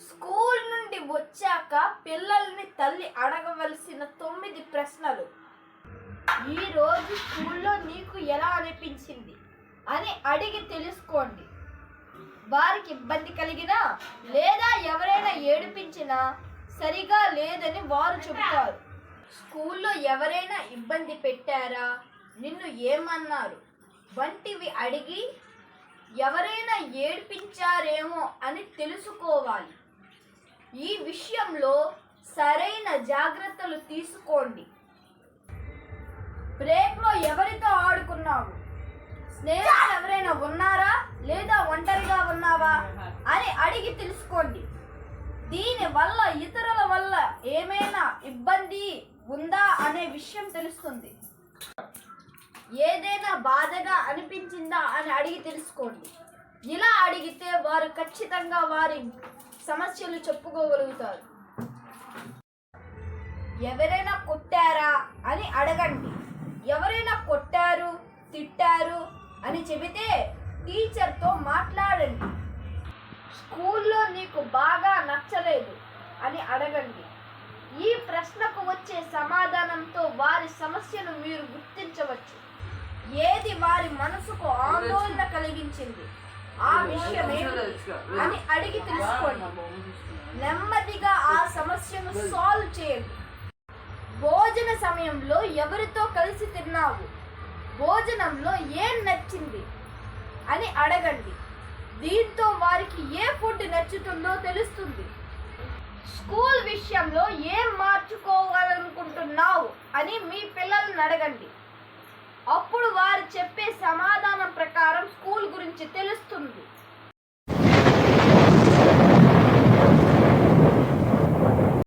School నుండి వచ్చాక పిల్లల్ని తల్లి అడగవలసిన తొమ్మిది ప్రశ్నలు. ఈ రోజు స్కూల్లో నీకు ఎలా అనిపించింది? అని అడిగి తెలుసుకోండి. వారికి ఇబ్బంది కలిగినా లేదా ఎవరైనా ఏడిపించినా సరిగా లేదని వారు చెబుతారు. స్కూల్లో ఎవరైనా ఇబ్బంది పెట్టారా? నిన్ను ఏమన్నారు? వంటివి అడిగి ఎవరైనా ఏడిపించారేమో అని తెలుసుకోవాలి. ఈ విషయంలో సరైన జాగ్రత్తలు తీసుకోండి. బ్రేక్లో ఎవరితో ఆడుకున్నావు? స్నేహితులు ఎవరైనా ఉన్నారా? లేదా ఒంటరిగా ఉన్నావా? అని అడిగి తెలుసుకోండి. దీని వల్ల ఇతరుల వల్ల ఏమైనా ఇబ్బంది ఉందా అనే విషయం తెలుస్తుంది. ఏదైనా బాధగా అనిపించిందా అని అడిగి తెలుసుకోండి. ఇలా అడిగితే వారు ఖచ్చితంగా వారి సమస్యలు చెప్పుకోగలుగుతారు. ఎవరైనా కొట్టారా అని అడగండి. ఎవరైనా కొట్టారు తిట్టారు అని చెబితే టీచర్తో మాట్లాడండి. స్కూల్లో నీకు బాగా నచ్చలేదు అని అడగండి. ఈ ప్రశ్నకు వచ్చే సమాధానంతో వారి సమస్యను మీరు గుర్తించవచ్చు. ఏది వారి మనసుకు ఆందోళన కలిగించింది? ఆ విషయం అని అడిగి తెలుసుకోండి. నెమ్మదిగా ఆ సమస్యను సాల్వ్ చేయండి. భోజన సమయంలో ఎవరితో కలిసి తిన్నావు? భోజనంలో ఏం నచ్చింది? అని అడగండి. దీంతో వారికి ఏ ఫుడ్ నచ్చుతుందో తెలుస్తుంది. స్కూల్ విషయంలో ఏం మార్చుకోవాలనుకుంటున్నావు? అని మీ పిల్లల్ని అడగండి. అప్పుడు వారు చెప్పే సమాధానం